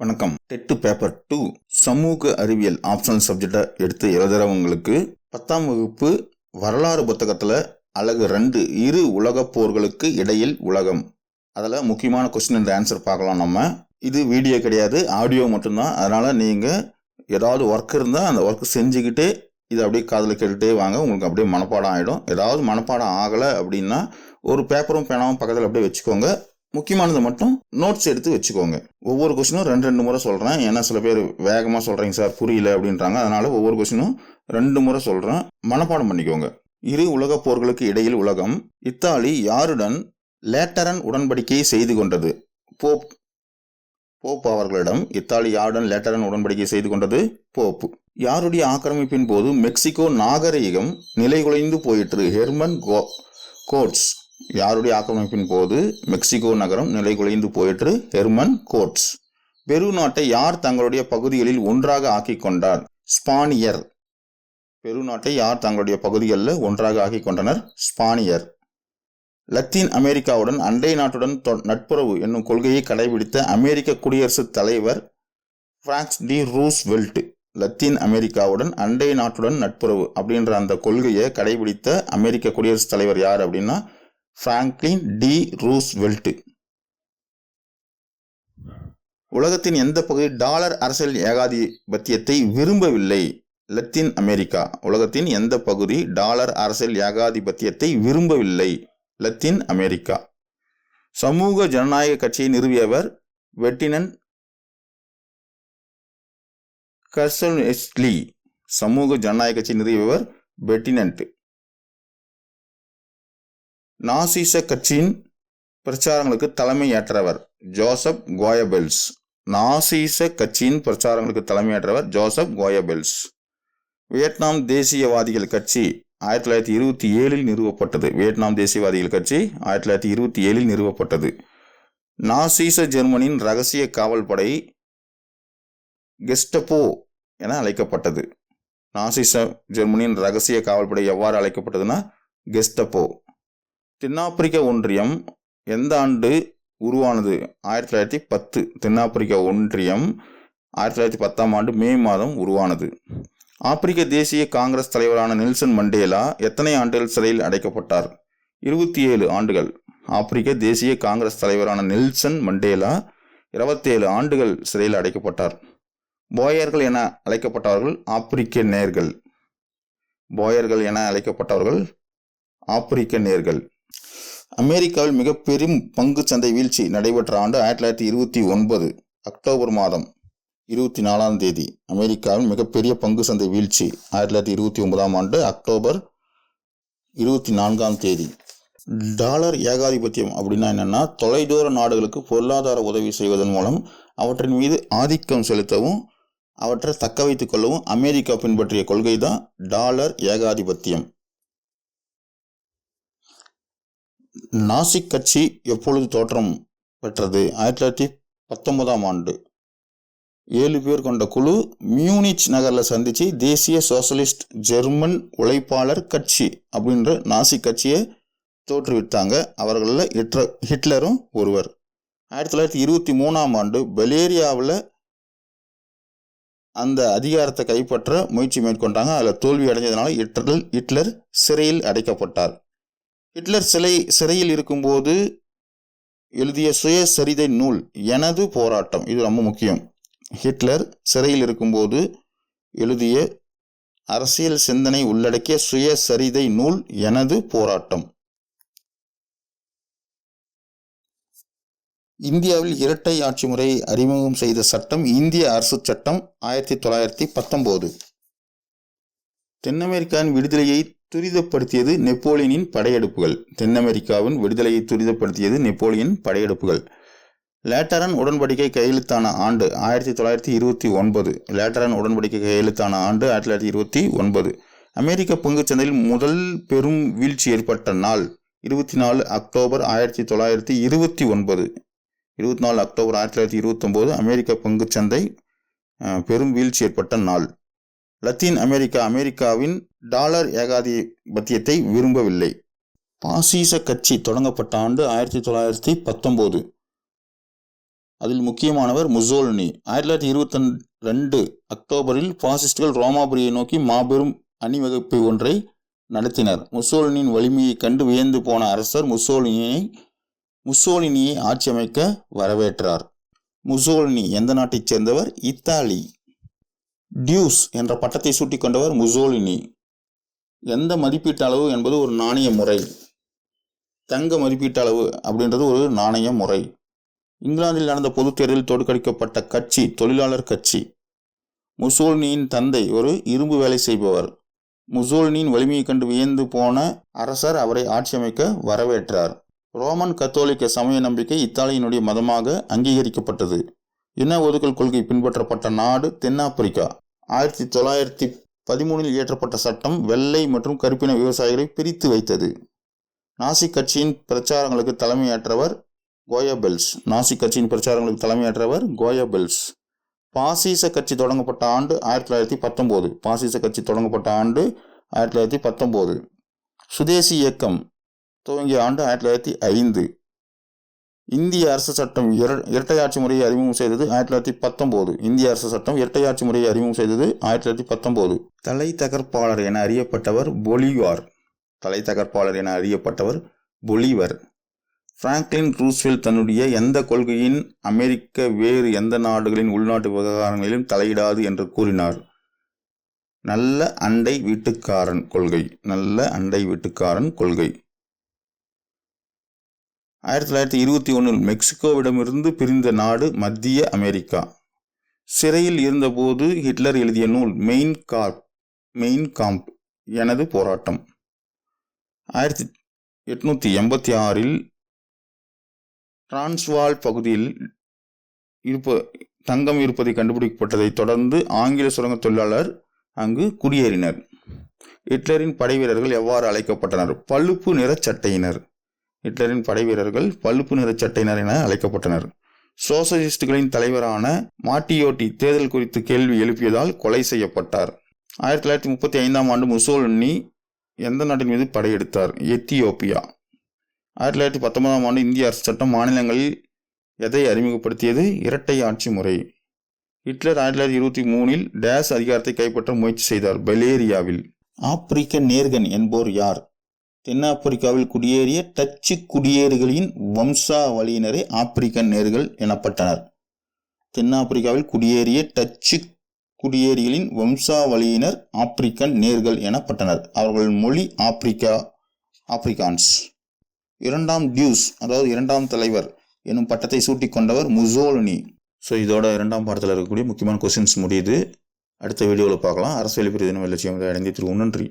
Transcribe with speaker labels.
Speaker 1: வணக்கம். TET paper two சமூக அறிவியல் ஆப்ஷனல் சப்ஜெக்டை எடுத்து எழுதுறவங்களுக்கு பத்தாம் வகுப்பு வரலாறு புத்தகத்தில் அழகு ரெண்டு இரு உலகப் போர்களுக்கு இடையில் உலகம். அதில் முக்கியமான கொஸ்டின் இந்த ஆன்சர் பார்க்கலாம் நம்ம. இது வீடியோ கிடையாது ஆடியோ மட்டும்தான். அதனால் நீங்கள் ஏதாவது ஒர்க் இருந்தால் அந்த ஒர்க் செஞ்சுக்கிட்டே இதை அப்படியே காதில் கேட்டுகிட்டே வாங்க. உங்களுக்கு அப்படியே மனப்பாடம் ஆகிடும் ஏதாவது மனப்பாடம் ஆகலை அப்படின்னா ஒரு பேப்பரும் பேனாவும் பக்கத்தில் அப்படியே வச்சுக்கோங்க. முக்கியமானது மட்டும் நோட்ஸ் எடுத்து வச்சுக்கோங்க. ஒவ்வொரு கொஸ்டினும் ரெண்டு ரெண்டு முறை சொல்கிறேன் ஏன்னா சில பேர் வேகமாக சொல்கிறீங்க சார் புரியல அப்படின்றாங்க. அதனால் ஒவ்வொரு கொஸ்டினும் ரெண்டு முறை சொல்கிறேன் மனப்பாடம் பண்ணிக்கோங்க. இரு உலகப் போர்களுக்கு இடையில் உலகம் இத்தாலி யாருடன் லேட்டரன் உடன்படிக்கையை செய்து கொண்டது? போப் போப் அவர்களிடம் இத்தாலி யாருடன் லேட்டரன் உடன்படிக்கை செய்து கொண்டது? போப். யாருடைய ஆக்கிரமிப்பின் போது மெக்சிகோ நாகரிகம் நிலைகுலைந்து போயிற்று? ஹெர்மன் கோ கோட்ஸ். யாருடைய ஆக்கிரமிப்பின் போது மெக்சிகோ நகரம் நிலைகுலைந்து போயிற்று ஹெர்மன் கோட்ஸ் பெரு நாட்டை யார் தங்களுடைய பகுதிகளில் ஒன்றாக ஆக்கிக் கொண்டார்? ஸ்பானியர். பெரு நாட்டை யார் தங்களுடைய பகுதிகளில் ஒன்றாக ஆக்கிக் கொண்டனர்? ஸ்பானியர். லத்தீன் அமெரிக்காவுடன் அண்டை நாட்டுடன் தொ- நட்புறவு என்னும் கொள்கையை கடைபிடித்த அமெரிக்க குடியரசுத் தலைவர் பிராங்க்ஸ் டி. ரூஸ்வெல்ட் லத்தீன் அமெரிக்காவுடன் அண்டை நாட்டுடன் நட்புறவு அப்படின்ற அந்த கொள்கையை கடைபிடித்த அமெரிக்க குடியரசுத் தலைவர் யார் அப்படின்னா பிராங்க்லின் டி ரூஸ்வெல்ட் உலகத்தின் எந்த பகுதி டாலர் அரசியல் ஏகாதிபத்தியத்தை விரும்பவில்லை? Latin America. உலகத்தின் எந்த பகுதி டாலர் அரசியல் ஏகாதிபத்தியத்தை விரும்பவில்லை? Latin America. சமூக ஜனநாயக கட்சியை நிறுவியவர் வெட்டினன் கர்சல்எஸ்லி சமூக ஜனநாயக கட்சி நிறுவியவர் பெட்டினன்ட் நாசிச கட்சியின் பிரச்சாரங்களுக்கு தலைமையேற்றவர் ஜோசப் கோயபெல்ஸ். நாசிச கட்சியின் பிரச்சாரங்களுக்கு தலைமையேற்றவர் ஜோசப் கோயபெல்ஸ். வியட்நாம் தேசியவாதிகள் கட்சி ஆயிரத்தி தொள்ளாயிரத்தி இருபத்தி ஏழில் நிறுவப்பட்டது. வியட்நாம் தேசியவாதிகள் கட்சி ஆயிரத்தி தொள்ளாயிரத்தி இருபத்தி ஏழில் நிறுவப்பட்டது. நாசிச ஜெர்மனியின் ரகசிய காவல் படை கெஸ்டபோ என அழைக்கப்பட்டது. நாசிச ஜெர்மனியின் ரகசிய காவல்படை எவ்வாறு அழைக்கப்பட்டதுன்னா கெஸ்டபோ. தென்னாப்பிரிக்க ஒன்றியம் எந்த ஆண்டு உருவானது? ஆயிரத்தி தொள்ளாயிரத்தி பத்து. தென்னாப்பிரிக்க ஒன்றியம் ஆயிரத்தி தொள்ளாயிரத்தி பத்தாம் ஆண்டு மே மாதம் உருவானது. ஆப்பிரிக்க தேசிய காங்கிரஸ் தலைவரான நெல்சன் மண்டேலா எத்தனை ஆண்டுகள் சிறையில் அடைக்கப்பட்டார்? இருபத்தி ஏழு ஆண்டுகள். ஆப்பிரிக்க தேசிய காங்கிரஸ் தலைவரான நெல்சன் மண்டேலா இருபத்தேழு ஆண்டுகள் சிறையில் அடைக்கப்பட்டார். போயர்கள் என அழைக்கப்பட்டவர்கள் ஆப்பிரிக்க நேர்கள். போயர்கள் என அழைக்கப்பட்டவர்கள் ஆப்பிரிக்க நேர்கள். அமெரிக்காவில் மிக பெரும் பங்கு சந்தை வீழ்ச்சி நடைபெற்ற ஆண்டு ஆயிரத்தி தொள்ளாயிரத்தி இருபத்தி ஒன்பது அக்டோபர் மாதம் இருபத்தி நாலாம் தேதி. அமெரிக்காவில் மிகப்பெரிய பங்கு சந்தை வீழ்ச்சி ஆயிரத்தி தொள்ளாயிரத்தி இருபத்தி ஒன்பதாம் ஆண்டு அக்டோபர் இருபத்தி நான்காம் தேதி. டாலர் ஏகாதிபத்தியம் அப்படின்னா என்னென்னா தொலைதூர நாடுகளுக்கு பொருளாதார உதவி செய்வதன் மூலம் அவற்றின் மீது ஆதிக்கம் செலுத்தவும் அவற்றை தக்க வைத்துக் கொள்ளவும் அமெரிக்கா பின்பற்றிய கொள்கை தான் டாலர் ஏகாதிபத்தியம். நாசிக் கட்சி எப்பொழுது தோற்றம் பெற்றது? ஆயிரத்தி தொள்ளாயிரத்தி பத்தொன்பதாம் ஆண்டு. ஏழு பேர் கொண்ட குழு மியூனிச் நகரில் சந்திச்சு தேசிய சோசலிஸ்ட் ஜெர்மன் உழைப்பாளர் கட்சி அப்படின்ற நாசி கட்சியை தோற்றுவித்தாங்க அவர்களில் ஹிட்ர ஹிட்லரும் ஒருவர். ஆயிரத்தி தொள்ளாயிரத்தி இருபத்தி மூணாம் ஆண்டு பெலேரியாவில் அந்த அதிகாரத்தை கைப்பற்ற முயற்சி மேற்கொண்டாங்க. அதில் தோல்வி அடைஞ்சதுனால ஹிட்லர் ஹிட்லர் சிறையில் அடைக்கப்பட்டார். ஹிட்லர் சிலை சிறையில் இருக்கும்போது எழுதிய சுயசரிதை நூல் எனது போராட்டம். இது ரொம்ப முக்கியம். ஹிட்லர் சிறையில் இருக்கும்போது எழுதிய அரசியல் சிந்தனை உள்ளடக்கிய சுயசரிதை நூல் எனது போராட்டம். இந்தியாவில் இரட்டை ஆட்சி முறை அறிமுகம் செய்த சட்டம் இந்திய அரசு சட்டம் ஆயிரத்தி தொள்ளாயிரத்தி பத்தொம்போது. தென் அமெரிக்காவின் விடுதலையை துரிதப்படுத்தியது நெப்போலியனின் படையெடுப்புகள். தென் அமெரிக்காவின் விடுதலையை துரிதப்படுத்தியது நெப்போலியன் படையெடுப்புகள். லேட்டரன் உடன்படிக்கை கையெழுத்தான ஆண்டு ஆயிரத்தி தொள்ளாயிரத்தி இருபத்தி ஒன்பது. லேட்டரன் உடன்படிக்கை கையெழுத்தான ஆண்டு ஆயிரத்தி தொள்ளாயிரத்தி இருபத்தி ஒன்பது. அமெரிக்க பங்குச்சந்தையில் முதல் பெரும் வீழ்ச்சி ஏற்பட்ட நாள் இருபத்தி நாலு அக்டோபர் ஆயிரத்தி தொள்ளாயிரத்தி இருபத்தி ஒன்பது. இருபத்தி நாலு அக்டோபர் ஆயிரத்தி தொள்ளாயிரத்தி இருபத்தொம்போது அமெரிக்க பங்குச்சந்தை பெரும் வீழ்ச்சி ஏற்பட்ட நாள். லத்தீன் அமெரிக்கா அமெரிக்காவின் டாலர் ஏகாதிபத்தியத்தை விரும்பவில்லை. பாசிச கட்சி தொடங்கப்பட்ட ஆண்டு ஆயிரத்தி தொள்ளாயிரத்தி பத்தொம்போது. அதில் முக்கியமானவர் முசோலினி. ஆயிரத்தி தொள்ளாயிரத்தி இருபத்தி ரெண்டு அக்டோபரில் பாசிஸ்டுகள் ரோமாபுரியை நோக்கி மாபெரும் அணிவகுப்பு ஒன்றை நடத்தினர். முசோலினியின் வலிமையை கண்டு வியந்து போன அரசர் முசோலினியை முசோலினியை ஆட்சி அமைக்க வரவேற்றார். முசோலினி எந்த நாட்டைச் சேர்ந்தவர்? இத்தாலி. டியூஸ் என்ற பட்டத்தை சூட்டிக் கொண்டவர் முசோலினி. எந்த மதிப்பீட்டு அளவு என்பது ஒரு நாணய முறை. தங்க மதிப்பீட்டு அளவு அப்படின்றது ஒரு நாணய முறை. இங்கிலாந்தில் நடந்த பொதுத் தேர்தலில் தோற்கடிக்கப்பட்ட கட்சி தொழிலாளர் கட்சி. முசோலினியின் தந்தை ஒரு இரும்பு வேலை செய்பவர். முசோலினியின் வலிமையை கண்டு வியந்து போன அரசர் அவரை ஆட்சி அமைக்க வரவேற்றார். ரோமன் கத்தோலிக்க சமய நம்பிக்கை இத்தாலியினுடைய மதமாக அங்கீகரிக்கப்பட்டது. இன ஒதுக்கல் கொள்கை பின்பற்றப்பட்ட நாடு தென்னாப்பிரிக்கா. ஆயிரத்தி தொள்ளாயிரத்தி பதிமூணில் இயற்றப்பட்ட சட்டம் வெள்ளை மற்றும் கருப்பின விவசாயிகளை பிரித்து வைத்தது. நாசி கட்சியின் பிரச்சாரங்களுக்கு தலைமையேற்றவர் கோயபெல்ஸ் நாசி கட்சியின் பிரச்சாரங்களுக்கு தலைமையேற்றவர் கோயபெல்ஸ் பாசிச கட்சி தொடங்கப்பட்ட ஆண்டு ஆயிரத்தி தொள்ளாயிரத்தி பத்தொம்போது பாசிச கட்சி தொடங்கப்பட்ட ஆண்டு ஆயிரத்தி தொள்ளாயிரத்தி பத்தொம்போது சுதேசி இயக்கம் துவங்கிய ஆண்டு ஆயிரத்தி தொள்ளாயிரத்தி ஐந்து இந்திய அரசு சட்டம் இர- இரட்டையாட்சி முறையை அறிமுகம் செய்தது ஆயிரத்தி தொள்ளாயிரத்தி பத்தொம்போது. இந்திய அரசு சட்டம் இரட்டையாட்சி முறையை அறிமுகம் செய்தது ஆயிரத்தி தொள்ளாயிரத்தி பத்தொம்போது. தலை தகர்ப்பாளர் என அறியப்பட்டவர் பொலிவார். தலை தகர்ப்பாளர் என அறியப்பட்டவர் பொலிவர். பிராங்க்லின் ரூஸ்வெல் தன்னுடைய எந்த கொள்கையின் அமெரிக்க வேறு எந்த நாடுகளின் உள்நாட்டு விவகாரங்களிலும் தலையிடாது என்று கூறினார். நல்ல அண்டை வீட்டுக்காரன் கொள்கை. நல்ல அண்டை வீட்டுக்காரன் கொள்கை. ஆயிரத்தி தொள்ளாயிரத்தி இருபத்தி ஒன்றில் மெக்சிகோவிடமிருந்து பிரிந்த நாடு மத்திய அமெரிக்கா. சிறையில் இருந்தபோது ஹிட்லர் எழுதிய நூல் மெயின் கார்ப் மெயின் காம்ப் எனது போராட்டம். ஆயிரத்தி எட்நூற்றி எண்பத்தி ஆறில் டிரான்ஸ்வால் பகுதியில் இருப்ப தங்கம் இருப்பதை கண்டுபிடிக்கப்பட்டதைத் தொடர்ந்து ஆங்கில சுரங்க தொழிலாளர் அங்கு குடியேறினர். ஹிட்லரின் படைவீரர்கள் எவ்வாறு அழைக்கப்பட்டனர்? பழுப்பு நிற சட்டையினர். ஹிட்லரின் படைவீரர்கள் பழுப்பு நிற சட்டையினர் என அழைக்கப்பட்டனர். சோசலிஸ்டுகளின் தலைவரான மாட்டியோட்டி தேர்தல் குறித்து கேள்வி எழுப்பியதால் கொலை செய்யப்பட்டார். ஆயிரத்தி தொள்ளாயிரத்தி முப்பத்தி ஐந்தாம் ஆண்டு முசோலினி எந்த நாட்டின் மீது படையெடுத்தார் எத்தியோப்பியா. ஆயிரத்தி தொள்ளாயிரத்தி பத்தொன்பதாம் ஆண்டு இந்திய அரசு சட்டம் மாநிலங்களில் எதை அறிமுகப்படுத்தியது? இரட்டை ஆட்சி முறை. ஹிட்லர் ஆயிரத்தி தொள்ளாயிரத்தி இருபத்தி மூணில் டேஸ் அதிகாரத்தை கைப்பற்ற முயற்சி செய்தார். பெலேரியாவில். ஆப்பிரிக்க நேர்கன் என்போர் யார்? தென்னாப்பிரிக்காவில் குடியேறிய டச்சு குடியேறிகளின் வம்சாவளியினரை ஆப்பிரிக்கன் நேர்கள் எனப்பட்டனர். தென்னாப்பிரிக்காவில் குடியேறிய டச்சு குடியேறிகளின் வம்சாவளியினர் ஆப்பிரிக்கன் நேர்கள் எனப்பட்டனர். அவர்கள் மொழி ஆப்பிரிக்கா ஆப்பிரிக்கான்ஸ். இரண்டாம் டியூஸ் அதாவது இரண்டாம் தலைவர் எனும் பட்டத்தை சூட்டிக் கொண்டவர் முசோலினி. ஸோ இதோட இரண்டாம் பாடத்தில் இருக்கக்கூடிய முக்கியமான கொஸ்டின்ஸ் முடியுது. அடுத்த வீடியோவில் பார்க்கலாம். அரசியல் பிரிவு தினம் லட்சியம் அடைந்து திரு நன்றி.